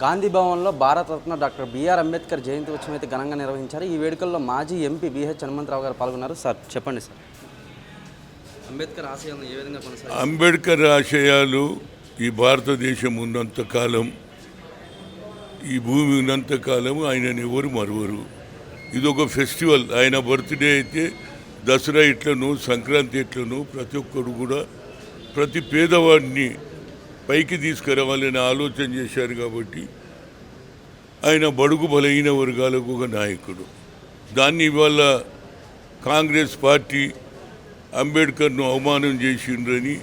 గాంధీ భవన్లో Bharat Ratna doctor B R Ambedkar జయంతి ఉత్సవం అయితే ఘనంగా నిర్వహించారు. ఈ వేడుకల్లో మాజీ ఎంపీ బిహెచ్ హనుమంతరావు గారు పాల్గొన్నారు. సార్ చెప్పండి సార్. అంబేద్కర్ ఆశయాలను ఏ విధంగా అంబేద్కర్ ఆశయాలు ఈ భారతదేశం ఉన్నంత కాలం ఈ భూమి ఉన్నంత కాలం ఆయనని ఎవరు మరువరు. ఇది ఒక ఫెస్టివల్. ఆయన బర్త్డే అయితే దసరా ఇట్లను సంక్రాంతి ఇట్లను ప్రతి ఒక్కరు కూడా ప్రతి పేదవాడిని పైకి తీసుకురావాలని ఆలోచన చేశారు కాబట్టి ఆయన బడుగు బలహీన వర్గాలకు ఒక నాయకుడు. దాన్ని ఇవాళ కాంగ్రెస్ పార్టీ అంబేద్కర్ను అవమానం చేసిండ్రని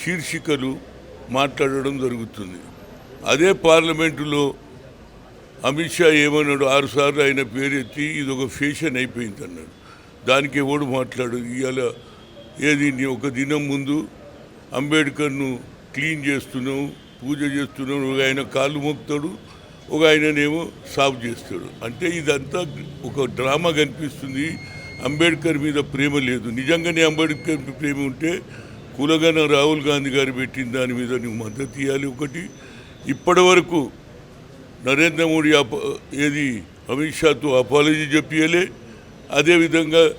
శీర్షికలు మాట్లాడడం జరుగుతుంది. అదే పార్లమెంటులో అమిత్ షా ఏమన్నాడు? ఆరుసార్లు ఆయన పేరెత్తి ఇది ఒక ఫ్యాషన్ అయిపోయింది అన్నాడు దానికి ఎవడు మాట్లాడు ఇవాళ ఏది? ఒక దినం ముందు అంబేద్కర్ను క్లీన్ చేస్తున్నావు పూజ చేస్తున్నావు ఒక ఆయన కాళ్ళు మొక్కుతాడు ఒక ఆయననేమో సాగు చేస్తాడు. అంటే ఇదంతా ఒక డ్రామా కనిపిస్తుంది. అంబేద్కర్ మీద ప్రేమ లేదు. నిజంగానే అంబేద్కర్ ప్రేమ ఉంటే కులగన రాహుల్ గాంధీ గారు పెట్టిన దాని మీద నువ్వు మద్దతు ఇవ్వాలి ఒకటి. ఇప్పటి వరకు నరేంద్ర మోడీ అప ఏది అమిత్ షాతో అపాలజీ చెప్పియలే. అదేవిధంగా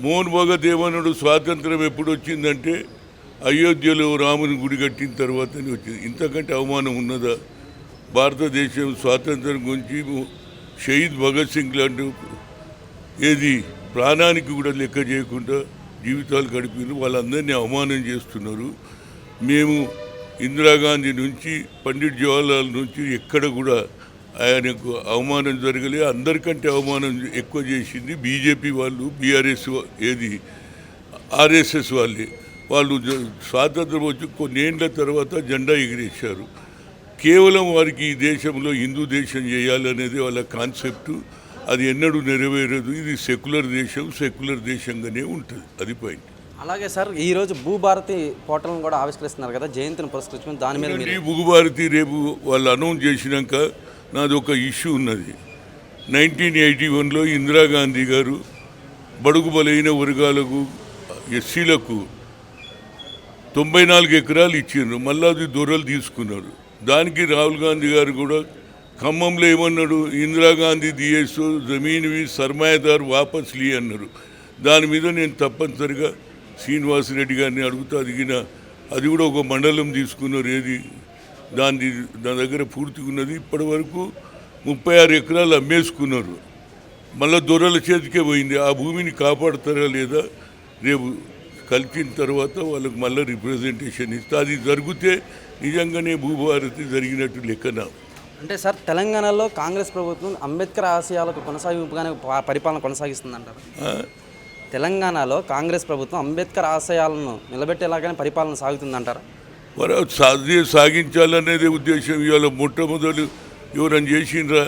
మోహన్ భగత్ ఏమన్నాడు స్వాతంత్రం ఎప్పుడు వచ్చిందంటే అయోధ్యలో రాముని గుడి కట్టిన తర్వాతనే వచ్చింది. ఇంతకంటే అవమానం ఉన్నదా? భారతదేశం స్వాతంత్రం గురించి షహీద్ భగత్ సింగ్ లాంటి ఏది ప్రాణానికి కూడా లెక్క చేయకుండా జీవితాలు గడిపారు వాళ్ళందరినీ అవమానం చేస్తున్నారు. మేము ఇందిరాగాంధీ నుంచి పండిట్ జవహర్లాల్ నుంచి ఎక్కడ కూడా ఆయనకు అవమానం జరగలే. అందరికంటే అవమానం ఎక్కువ చేసింది బీజేపీ వాళ్ళు బీఆర్ఎస్ ఏది? ఆర్ఎస్ఎస్ వాళ్ళే. వాళ్ళు స్వాతంత్రం వచ్చి కొన్నేళ్ళ తర్వాత జెండా ఎగిరేశారు. కేవలం వారికి ఈ దేశంలో హిందూ దేశం చేయాలనేది వాళ్ళ కాన్సెప్ట్. అది ఎన్నడూ నెరవేరదు. ఇది సెక్యులర్ దేశం సెక్యులర్ దేశంగానే ఉంటుంది. అది పాయింట్ అలాగే సార్ ఈ రోజు భూభారతి పోర్టల్ను కూడా ఆవిష్కరిస్తున్నారు కదా జయంతిని పురస్కరించుకుని దాని మీద బుగుభారతి రేపు వాళ్ళు అనౌన్స్ చేసినాక నాది ఒక ఇష్యూ ఉన్నది. నైన్టీన్ ఎయిటీ వన్లో ఇందిరాగాంధీ గారు బడుగు బలైన వర్గాలకు ఎస్సీలకు తొంభై నాలుగు ఎకరాలు ఇచ్చిండ్రు. మళ్ళీ అది దొరలు తీసుకున్నారు. దానికి రాహుల్ గాంధీ గారు కూడా ఖమ్మంలో ఏమన్నాడు? ఇందిరాగాంధీ దియేసు జమీన్వి సర్మాయదారు వాపస్ లీ అన్నారు. దాని మీద నేను తప్పనిసరిగా శ్రీనివాసరెడ్డి గారిని అడుగుతూ అడిగిన అది కూడా ఒక మండలం తీసుకున్నారు ఏది? దాని దాని దగ్గర పూర్తిగా ఉన్నది. ఇప్పటి వరకు ముప్పై ఆరు ఎకరాలు అమ్మేసుకున్నారు. మళ్ళా దొరల చేతికే పోయింది. ఆ భూమిని కాపాడతారా లేదా? రేపు కలిసిన తర్వాత వాళ్ళకి మళ్ళీ రిప్రజెంటేషన్ ఇస్తే. అది జరిగితే నిజంగానే భూభారతి జరిగినట్టు లెక్కన. అంటే సార్ తెలంగాణలో కాంగ్రెస్ ప్రభుత్వం అంబేద్కర్ ఆశయాలకు కొనసాగింపుగానే పరిపాలన కొనసాగిస్తుందంటారు? తెలంగాణలో కాంగ్రెస్ ప్రభుత్వం అంబేద్కర్ ఆశయాలను నిలబెట్టేలాగానే పరిపాలన సాగుతుందంటారా? మరి సాధి సాగించాలనేదే ఉద్దేశం. ఇవాళ మొట్టమొదలు ఎవరైనా చేసిండ్రా?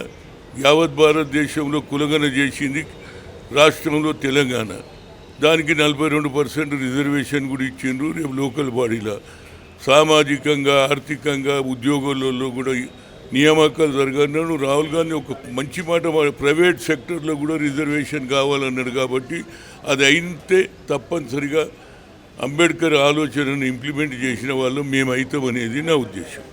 యావత్ భారతదేశంలో కులగన చేసింది రాష్ట్రంలో తెలంగాణ. దానికి నలభై రెండు పర్సెంట్ రిజర్వేషన్ కూడా ఇచ్చిండ్రు రేపు లోకల్ బాడీలో. సామాజికంగా ఆర్థికంగా ఉద్యోగాలలో కూడా నియామకాలు జరగాలన్నాడు రాహుల్ గాంధీ ఒక మంచి మాట ప్రైవేట్ సెక్టర్లో కూడా రిజర్వేషన్ కావాలన్నాడు కాబట్టి అది అయితే తప్పనిసరిగా అంబేద్కర్ ఆలోచనను ఇంప్లిమెంట్ చేసిన వాళ్ళు మేము అవుతామనేది నా ఉద్దేశం.